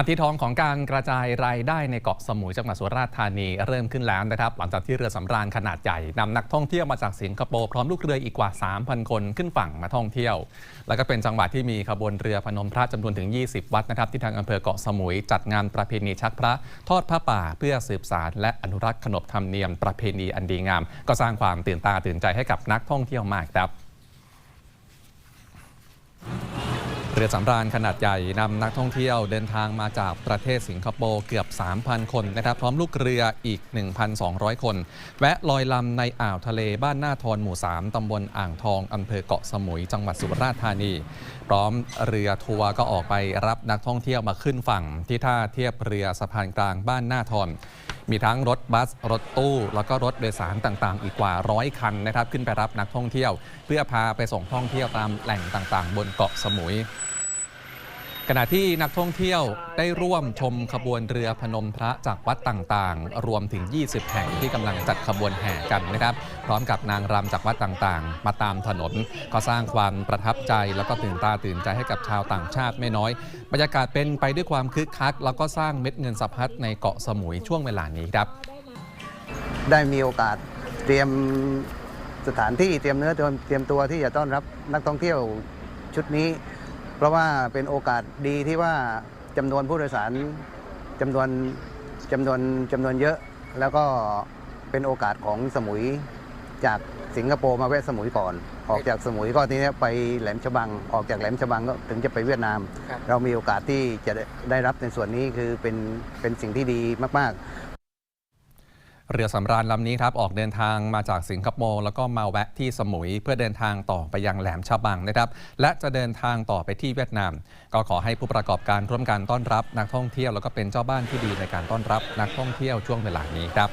นาทีทองของการกระจายรายได้ในเกาะสมุยจังหวัดสุราษฎร์ธานีเริ่มขึ้นแล้วนะครับ หลังจากที่เรือสำราญขนาดใหญ่นำนักท่องเที่ยวมาจากสิงคโปร์พร้อมลูกเรืออีกกว่า 3,000 คนขึ้นฝั่งมาท่องเที่ยว แล้วก็เป็นจังหวะที่มีขบวนเรือพนมพระจำนวนถึง 20 วัดนะครับที่ทางอำเภอเกาะสมุย จัดงานประเพณีชักพระทอดผ้าป่า เพื่อสืบสารและอนุรักษ์ขนบธรรมเนียมประเพณีอันดีงาม ก็สร้างความตื่นตาตื่นใจให้กับนักท่องเที่ยวมากครับ เรือสำราญขนาดใหญ่นำนักท่องเที่ยวเดินทางมาจากประเทศสิงคโปร์เกือบ 3,000 คนนะครับ พร้อมลูกเรืออีก 1,200 คน แวะลอยลำในอ่าวทะเลบ้านหน้าทอนหมู่ 3 ตำบลอ่างทองอำเภอเกาะสมุย จังหวัดสุราษฎร์ธานี พร้อมเรือทัวร์ก็ออกไปรับนักท่องเที่ยวมาขึ้นฝั่งที่ท่าเทียบเรือสะพานกลางบ้านหน้าทอน มีทั้งรถบัส รถตู้ แล้วก็รถโดยสารต่างๆ อีกกว่าร้อยคันนะครับ ขึ้นไปรับนักท่องเที่ยว เพื่อพาไปส่งท่องเที่ยวตามแหล่งต่างๆ บนเกาะสมุย ขณะที่นักท่องเที่ยวได้ร่วมชมขบวนเรือพนมพระจากวัดต่างๆ รวมถึง 20 แห่งที่กำลังจัดขบวนแห่กันนะครับ พร้อมกับนางรำจากวัดต่างๆ มาตามถนน ก็สร้างความประทับใจแล้วก็ตื่นตาตื่นใจให้กับชาวต่างชาติไม่น้อย บรรยากาศเป็นไปด้วยความคึกคัก แล้วก็สร้างเม็ดเงินสะพัดในเกาะสมุยช่วงเวลานี้ครับ ได้มีโอกาสเตรียมสถานที่เตรียมเนื้อเตรียมเตรียมตัวที่จะต้อนรับนักท่องเที่ยวชุดนี้ เพราะว่าเป็นโอกาสดีที่ว่าจำนวนผู้โดยสารจำนวนจำนวนจำนวนเยอะ แล้วก็เป็นโอกาสของสมุยจากสิงคโปร์มาแวะสมุยก่อน ออกจากสมุยก็ทีนี้ไปแหลมฉบัง ออกจากแหลมฉบังก็ถึงจะไปเวียดนาม เรามีโอกาสที่จะได้ได้รับในส่วนนี้คือเป็นเป็นสิ่งที่ดีมาก ๆ เรือสำราญลำนี้ครับออกเดินทางมาจากสิงคโปร์แล้วก็มาแวะที่สมุย เพื่อเดินทางต่อไปยังแหลมฉบังนะครับและจะเดินทางต่อไปที่เวียดนาม ก็ขอให้ผู้ประกอบการร่วมกันต้อนรับนักท่องเที่ยวแล้วก็เป็นเจ้าบ้านที่ดีในการต้อนรับนักท่องเที่ยวช่วงเวลานี้ครับ